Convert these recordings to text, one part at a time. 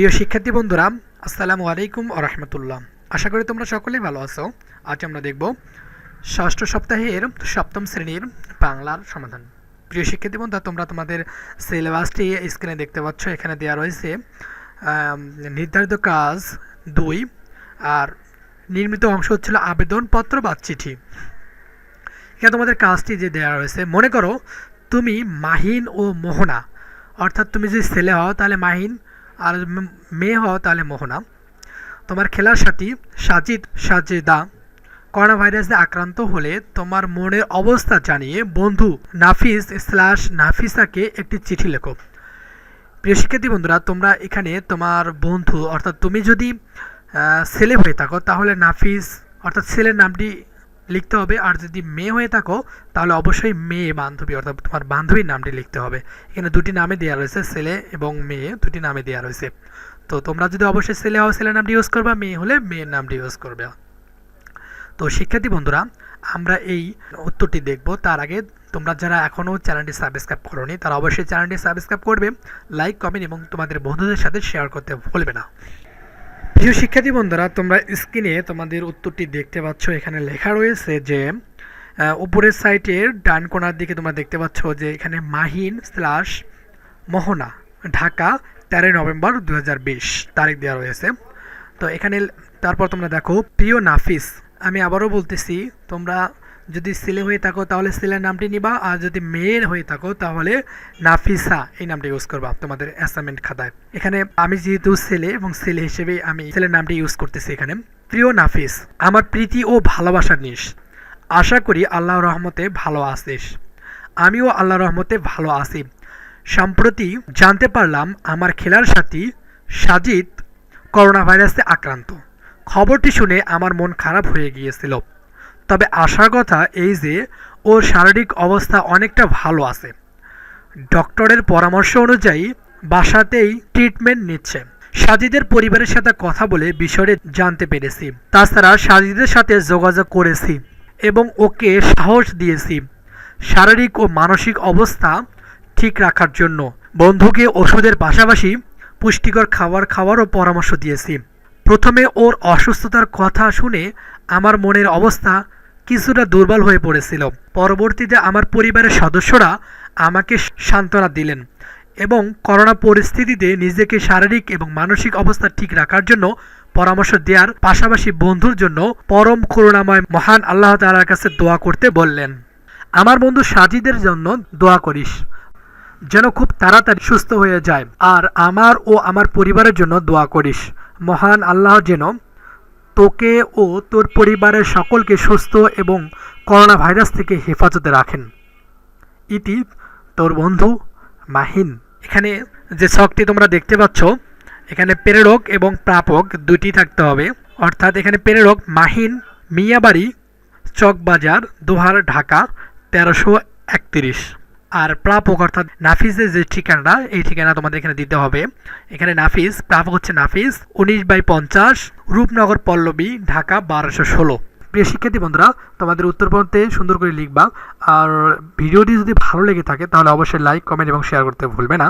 প্রিয় শিক্ষার্থী বন্ধুরা, আসসালামু আলাইকুম ও রহমতুল্লাহ। আশা করি তোমরা সকলেই ভালো আছো। আজ আমরা দেখব ষষ্ঠ সপ্তাহের সপ্তম শ্রেণির বাংলার সমাধান। প্রিয় শিক্ষার্থী বন্ধুরা, তোমরা তোমাদের সিলেবাসটি স্ক্রিনে দেখতে পাচ্ছ, এখানে দেওয়া রয়েছে নির্ধারিত কাজ দুই, আর নির্মিত অংশ হচ্ছিল আবেদনপত্র বা চিঠি। এখানে তোমাদের কাজটি যে দেওয়া রয়েছে, মনে করো তুমি মাহিন ও মোহনা, অর্থাৎ তুমি যদি ছেলে হও, তাহলে মাহিন আর মেয়ে হও তাহলে মোহনা। তোমার খেলার সাথী সাজিদ সাজেদা। করোনা ভাইরাসে আক্রান্ত হলে তোমার মনের অবস্থা জানিয়ে বন্ধু নাফিস স্ল্যাশ নাফিসাকে একটি চিঠি লেখো। প্রিয় শিক্ষার্থী বন্ধুরা, তোমরা এখানে তোমার বন্ধু অর্থাৎ তুমি যদি ছেলে হয়ে থাকো, তাহলে নাফিস অর্থাৎ ছেলের নামটি লিখতে হবে। আর যদি মেয়ে হয়ে থাকো, তাহলে অবশ্যই মেয়ে বান্ধবী, অর্থাৎ তোমার বান্ধবীর নামটি লিখতে হবে। এখানে দুটি নামে দেওয়া রয়েছে, ছেলে এবং মেয়ে। দুটি নামে দেওয়া রয়েছে। তো তোমরা যদি অবশ্যই ছেলে হও, ছেলের নামটি ইউজ করবা, মেয়ে হলে মেয়ের নামটি ইউজ করবে। তো শিক্ষার্থী বন্ধুরা, আমরা এই উত্তরটি দেখব। তার আগে তোমরা যারা এখনও চ্যানেলটি সাবস্ক্রাইব করোনি, তারা অবশ্যই চ্যানেলটি সাবস্ক্রাইব করবে লাইক কমেন্ট এবং তোমাদের বন্ধুদের সাথে শেয়ার করতে ভুলবে না। প্রিয় শিক্ষার্থী বন্ধুরা, তোমরা স্ক্রিনে তোমাদের উত্তরটি দেখতে পাচ্ছ। এখানে লেখা রয়েছে যে উপরের সাইটের ডান কোনার দিকে তোমরা দেখতে পাচ্ছ যে, এখানে মাহিন স্ল্যাশ মোহনা, ঢাকা, তেরোই নভেম্বর দু হাজার বিশ তারিখ দেওয়া রয়েছে। তো এখানে তারপর তোমরা দেখো, প্রিয় নাফিস, আমি আবারও বলতেছি, তোমরা যদি ছেলে হয়ে থাকো, তাহলে ছেলের নামটি নিবা, আর যদি মেয়ের হয়ে থাকো, তাহলে নাফিসা এই নামটি ইউজ করবা তোমাদের অ্যাসাইনমেন্ট খাতায়। এখানে আমি যেহেতু ছেলে এবং ছেলে হিসেবে আমি ছেলের নামটি ইউজ করতেছি এখানে। প্রিয় নাফিস, আমার প্রীতি ও ভালোবাসার নিস আশা করি আল্লাহর রহমতে ভালো আসিস আমিও আল্লাহ রহমতে ভালো আছি। সম্প্রতি জানতে পারলাম আমার খেলার সাথী সাজিদ করোনা ভাইরাসে আক্রান্ত। খবরটি শুনে আমার মন খারাপ হয়ে গিয়েছিল। তবে আশার কথা এই যে, ওর শারীরিক অবস্থা অনেকটা ভালো আছে। ডক্টরের পরামর্শ অনুযায়ী বাসাতেই ট্রিটমেন্ট নিচ্ছে। সাজিদের পরিবারের সাথে কথা বলে বিষয়টি জানতে পেরেছি। তাছাড়া সাজিদের সাথে যোগাযোগ করেছি এবং ওকে সাহস দিয়েছি শারীরিক ও মানসিক অবস্থা ঠিক রাখার জন্য। বন্ধুকে ওষুধের পাশাপাশি পুষ্টিকর খাবার খাওয়ারও পরামর্শ দিয়েছি। প্রথমে ওর অসুস্থতার কথা শুনে আমার মনের অবস্থা কিছুটা দুর্বল হয়ে পড়েছিল। পরবর্তীতে আমার পরিবারের সদস্যরা আমাকে সান্ত্বনা দিলেন এবং করোনা পরিস্থিতিতে নিজেকে শারীরিক এবং মানসিক অবস্থা ঠিক রাখার জন্য পরামর্শ দেওয়ার পাশাপাশি বন্ধুর জন্য পরম করুণাময় মহান আল্লাহ তাআলার কাছে দোয়া করতে বললেন, আমার বন্ধু সাজিদের জন্য দোয়া করিস, যেন খুব তাড়াতাড়ি সুস্থ হয়ে যায়। আর আমার ও আমার পরিবারের জন্য দোয়া করিস। মহান আল্লাহ যেন তোকে ও তোর পরিবারের সকলকে সুস্থ এবং করোনা ভাইরাস থেকে হেফাজতে রাখেন। ইতি তোর বন্ধু মাহিন। এখানে যে ছকটি তোমরা দেখতে পাচ্ছ, এখানে প্রেরক এবং প্রাপক দুটি থাকতে হবে। অর্থাৎ এখানে প্রেরক মাহিন মিয়াবাড়ি, চকবাজার, দোহার, ঢাকা, তেরোশো একত্রিশ। আর প্রাপক অর্থাৎ নাফিসের যে ঠিকানাটা, এই ঠিকানা তোমাদের এখানে দিতে হবে। এখানে নাফিস প্রাপক হচ্ছে নাফিস, উনিশ বাই পঞ্চাশ, রূপনগর পল্লবী, ঢাকা বারোশো ষোলো। প্রিয় শিক্ষার্থী বন্ধুরা, তোমাদের উত্তর পড়তে সুন্দর করে লিখবা। আর ভিডিওটি যদি ভালো লেগে থাকে, তাহলে অবশ্যই লাইক কমেন্ট এবং শেয়ার করতে ভুলবে না।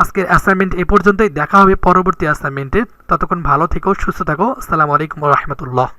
আজকের অ্যাসাইনমেন্ট এ পর্যন্তই। দেখা হবে পরবর্তী অ্যাসাইনমেন্টে ততক্ষণ ভালো থেকো, সুস্থ থাকো। আসসালামু আলাইকুম রহমতুল্লাহ।